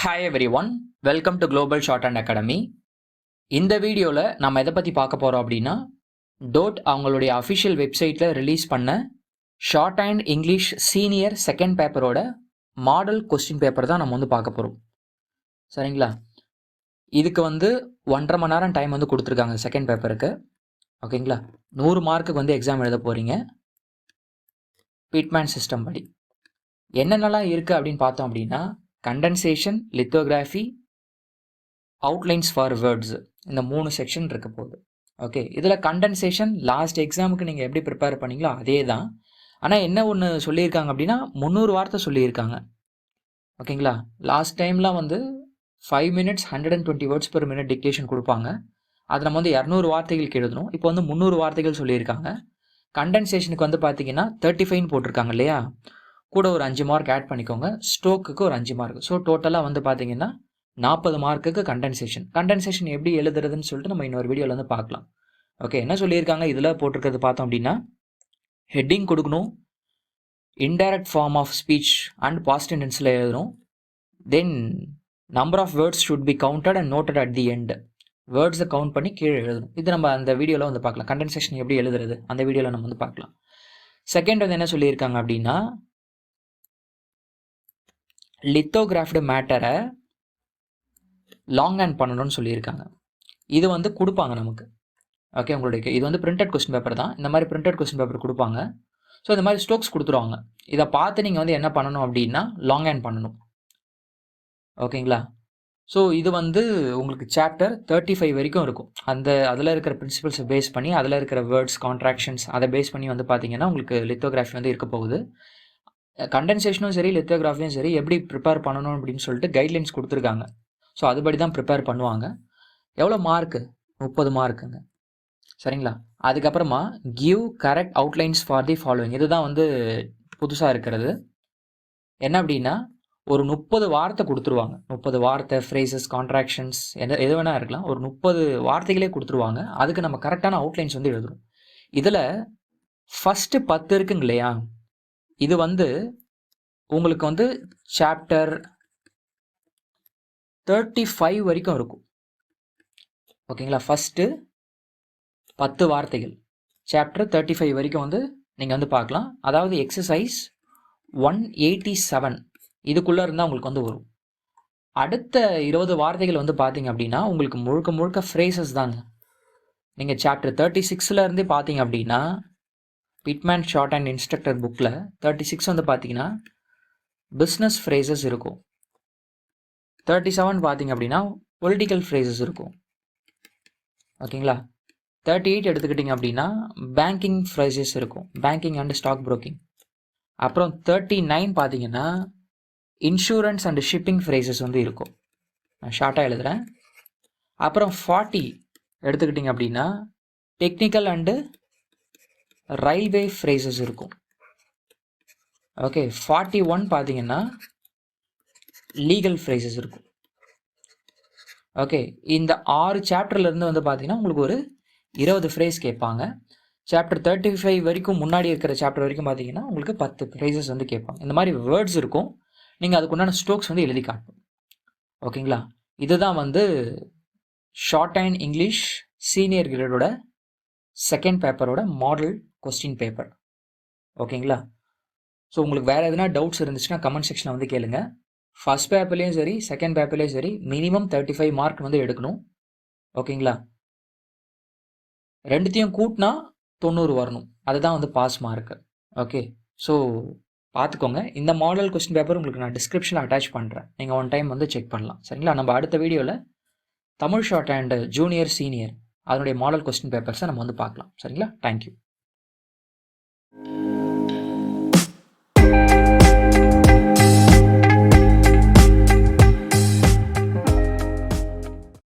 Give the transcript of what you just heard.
Hi everyone welcome to global shorthand academy இந்த வீடியோவில் நம்ம எதை பற்றி பார்க்க போகிறோம் அப்படின்னா டோட் அவங்களுடைய அஃபிஷியல் வெப்சைட்டில் ரிலீஸ் பண்ண shorthand English senior second பேப்பரோட மாடல் கொஸ்டின் பேப்பர் தான் நம்ம வந்து பார்க்க போகிறோம் சரிங்களா? இதுக்கு வந்து ஒன்றரை மணி நேரம் டைம் வந்து கொடுத்துருக்காங்க செகண்ட் பேப்பருக்கு ஓகேங்களா? நூறு மார்க்குக்கு வந்து எக்ஸாம் எழுத போகிறீங்க பிட்மேன் சிஸ்டம் படி. என்னென்னலாம் இருக்குது அப்படின்னு பார்த்தோம் அப்படின்னா condensation lithography outlines for words இந்த மூணு செக்ஷன் இருக்க போகுது. ஓகே இதில் கண்டென்சேஷன் லாஸ்ட் எக்ஸாமுக்கு நீங்கள் எப்படி ப்ரிப்பேர் பண்ணீங்களோ அதே தான் ஆனால் என்ன ஒன்று சொல்லியிருக்காங்க அப்படின்னா முந்நூறு வார்த்தை சொல்லியிருக்காங்க. ஓகேங்களா லாஸ்ட் டைம்லாம் வந்து five minutes hundred and twenty words per minute dictation கொடுப்பாங்க. அது நம்ம வந்து இரநூறு வார்த்தைகளுக்கு எழுதணும் இப்போ வந்து முந்நூறு வார்த்தைகள் சொல்லியிருக்காங்க. கண்டென்சேஷனுக்கு வந்து பார்த்தீங்கன்னா தேர்ட்டி ஃபைவ்னு போட்டிருக்காங்க இல்லையா? கூட ஒரு அஞ்சு மார்க் ஆட் பண்ணிக்கோங்க. ஸ்டோக்குக்கு ஒரு அஞ்சு மார்க் ஸோ டோட்டலாக வந்து பார்த்தீங்கன்னா நாற்பது மார்க்குக்கு கண்டென்சேஷன் கண்டென்சேஷன் எப்படி எழுதுறதுன்னு சொல்லிட்டு நம்ம இன்னொரு வீடியோவில் வந்து பார்க்கலாம் ஓகே என்ன சொல்லியிருக்காங்க? இதில் போட்டிருக்கிறது பார்த்தோம் அப்படின்னா ஹெட்டிங் கொடுக்கணும் indirect form of speech and positive டென்ஸில் எழுதணும். Then number of words should be counted and noted at the end வேர்ட்ஸை count பண்ணி கீழே எழுதணும். இது நம்ம அந்த வீடியோவில் வந்து பார்க்கலாம் கண்டென்சேஷன் எப்படி எழுதுறது? அந்த வீடியோவில் நம்ம வந்து பார்க்கலாம் செகண்ட் வந்து என்ன சொல்லியிருக்காங்க அப்படின்னா லித்தோகிராஃப்டு மேட்டரை லாங் ஹேண்ட் பண்ணணும்னு சொல்லியிருக்காங்க. இது வந்து கொடுப்பாங்க நமக்கு. ஓகே உங்களுடைய இது வந்து பிரிண்டட் கொஸ்டின் பேப்பர் தான். இந்த மாதிரி பிரிண்டட் கொஸ்டின் பேப்பர் கொடுப்பாங்க. ஸோ இந்த மாதிரி ஸ்டோக்ஸ் கொடுத்துருவாங்க. இதை பார்த்து நீங்கள் வந்து என்ன பண்ணணும் அப்படின்னா லாங் ஹேண்ட் பண்ணணும். ஓகேங்களா? ஸோ இது வந்து உங்களுக்கு சாப்டர் தேர்ட்டி ஃபைவ் வரைக்கும் இருக்கும். அந்த அதில் இருக்கிற பிரின்சிபல்ஸை பேஸ் பண்ணி அதில் இருக்கிற வேர்ட்ஸ் கான்ட்ராக்ஷன்ஸ் அதை பேஸ் பண்ணி வந்து பார்த்தீங்கன்னா உங்களுக்கு லித்தோகிராஃபி வந்து இருக்க போகுது. கண்டென்சேஷனும் சரி லித்தோகிராஃபியும் சரி எப்படி ப்ரிப்பேர் பண்ணணும் அப்படின்னு சொல்லிட்டு கைட்லைன்ஸ் கொடுத்துருக்காங்க. ஸோ அதுபடி தான் ப்ரிப்பேர் பண்ணுவாங்க. எவ்வளோ மார்க்கு முப்பது மார்க்குங்க சரிங்களா? அதுக்கப்புறமா give correct outlines for the following இதுதான் வந்து புதுசாக இருக்கிறது. என்ன அப்படின்னா ஒரு முப்பது வார்த்தை கொடுத்துருவாங்க. முப்பது வார்த்தை ஃப்ரேசஸ் கான்ட்ராக்ஷன்ஸ் எது எது வேணால் இருக்கலாம். ஒரு முப்பது வார்த்தைகளே கொடுத்துருவாங்க. அதுக்கு நம்ம கரெக்டான அவுட்லைன்ஸ் வந்து எழுதுறோம். இதில் ஃபஸ்ட்டு பத்து இருக்குங்க இல்லையா? இது வந்து உங்களுக்கு வந்து சாப்டர் தேர்ட்டி ஃபைவ் வரைக்கும் இருக்கும். ஓகேங்களா ஃபஸ்ட்டு பத்து வார்த்தைகள். சாப்டர் தேர்ட்டி ஃபைவ் வரைக்கும் வந்து நீங்கள் வந்து பார்க்கலாம். அதாவது எக்ஸசைஸ் ஒன் எயிட்டி செவன் இதுக்குள்ளே இருந்தால் உங்களுக்கு வந்து வரும். அடுத்த இருபது வார்த்தைகள் வந்து பார்த்தீங்க அப்படின்னா உங்களுக்கு முழுக்க முழுக்க ஃப்ரேசஸ் தாங்க. நீங்கள் சாப்டர் தேர்ட்டி சிக்ஸில் இருந்தே பார்த்தீங்க அப்படின்னா பிட்மேன் ஷார்ட் அண்ட் இன்ஸ்ட்ரக்டர் புக்கில் தேர்ட்டி சிக்ஸ் வந்து பார்த்தீங்கன்னா பிஸ்னஸ் ஃப்ரேசஸ் இருக்கும். தேர்ட்டி செவன் பார்த்தீங்க அப்படின்னா பொலிட்டிக்கல் ஃப்ரேசஸ் இருக்கும். ஓகேங்களா? தேர்ட்டி எயிட் எடுத்துக்கிட்டிங்க அப்படின்னா பேங்கிங் ஃப்ரேசஸ் இருக்கும். பேங்கிங் அண்ட் ஸ்டாக் ப்ரோக்கிங் அப்புறம் தேர்ட்டி நைன் பார்த்தீங்கன்னா இன்சூரன்ஸ் அண்ட் ஷிப்பிங் ஃப்ரேசஸ் வந்து இருக்கும். நான் ஷார்ட்டாக எழுதுகிறேன் அப்புறம் ஃபார்ட்டி எடுத்துக்கிட்டிங்க அப்படின்னா டெக்னிக்கல் அண்டு ரயில்வே ஃப்ரேசஸ் இருக்கும். ஓகே ஃபார்ட்டி ஒன் பார்த்தீங்கன்னா லீகல் ஃப்ரேசஸ் இருக்கும். ஓகே இந்த ஆறு சாப்டர்லேருந்து வந்து பார்த்தீங்கன்னா உங்களுக்கு ஒரு இருபது ஃப்ரேஸ் கேட்பாங்க. சாப்டர் தேர்ட்டி ஃபைவ் வரைக்கும் முன்னாடி இருக்கிற சாப்டர் வரைக்கும் பார்த்தீங்கன்னா உங்களுக்கு பத்து ஃப்ரேசஸ் வந்து கேட்பாங்க. இந்த மாதிரி வேர்ட்ஸ் இருக்கும். நீங்கள் அதுக்குண்டான ஸ்ட்ரோக்ஸ் வந்து எழுதி காட்டணும் ஓகேங்களா இதுதான் வந்து ஷார்ட் அண்ட் இங்கிலீஷ் சீனியர் கிரேடோட செகண்ட் பேப்பரோட மாடல் கொஸ்டின் பேப்பர் ஓகேங்களா ஸோ உங்களுக்கு வேறு எதுனா டவுட்ஸ் இருந்துச்சுன்னா கமெண்ட் செக்ஷனில் வந்து கேளுங்க. ஃபஸ்ட் பேப்பர்லேயும் சரி செகண்ட் பேப்பர்லேயும் சரி மினிமம் தேர்ட்டி ஃபைவ் மார்க் வந்து எடுக்கணும். ஓகேங்களா ரெண்டுத்தையும் கூட்டினா தொண்ணூறு வரணும். அதுதான் வந்து பாஸ் மார்க்கு ஓகே ஸோ பார்த்துக்கோங்க இந்த மாடல் கொஸ்டின் பேப்பர் உங்களுக்கு நான் டிஸ்கிரிப்ஷனில் அட்டாச் பண்ணுறேன் நீங்கள் ஒன் டைம் வந்து செக் பண்ணலாம். சரிங்களா? நம்ம அடுத்த வீடியோவில் Tamil shorthand junior senior அதனுடைய மாடல் கொஸ்டின் பேப்பர்ஸை நம்ம வந்து பார்க்கலாம். சரிங்களா? தேங்க்யூ